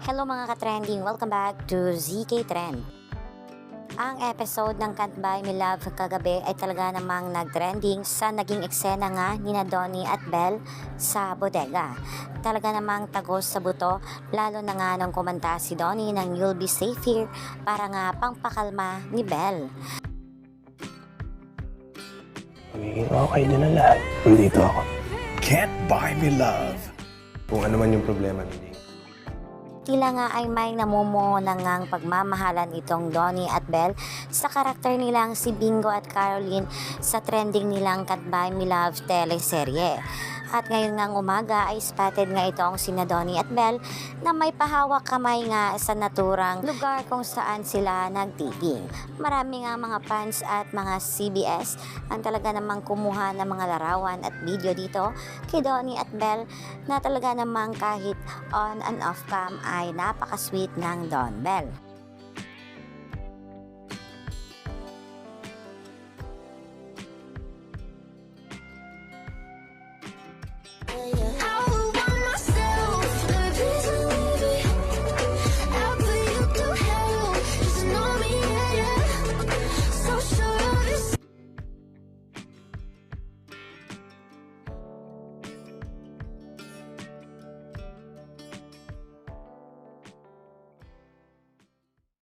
Hello mga ka-trending! Welcome back to ZK Trend. Ang episode ng Can't Buy Me Love kagabi ay talaga namang nag-trending sa naging eksena nga ni Donnie at Belle sa bodega. Talaga namang tagos sa buto, lalo na nga nung kumanta si Donnie ng You'll Be Safe Here para nga pangpakalma ni Belle. Magiging okay din ang lahat. Nandito ako. Can't buy me love. Kung ano man yung problema ni Ning. Tila nga ay may namumuo na ngang pagmamahalan itong Donnie at Belle sa karakter nilang si Bingo at Caroline sa trending nilang Can't Buy Me Love teleserye. At ngayon ngang umaga ay spotted nga itong sina Donnie at Belle na may pahawak kamay nga sa naturang lugar kung saan sila nagtiging. Marami nga mga fans at mga CBS ang talaga namang kumuha ng mga larawan at video dito kay Donnie at Belle na talaga namang kahit on and off cam ay napaka-sweet ng Don Bell.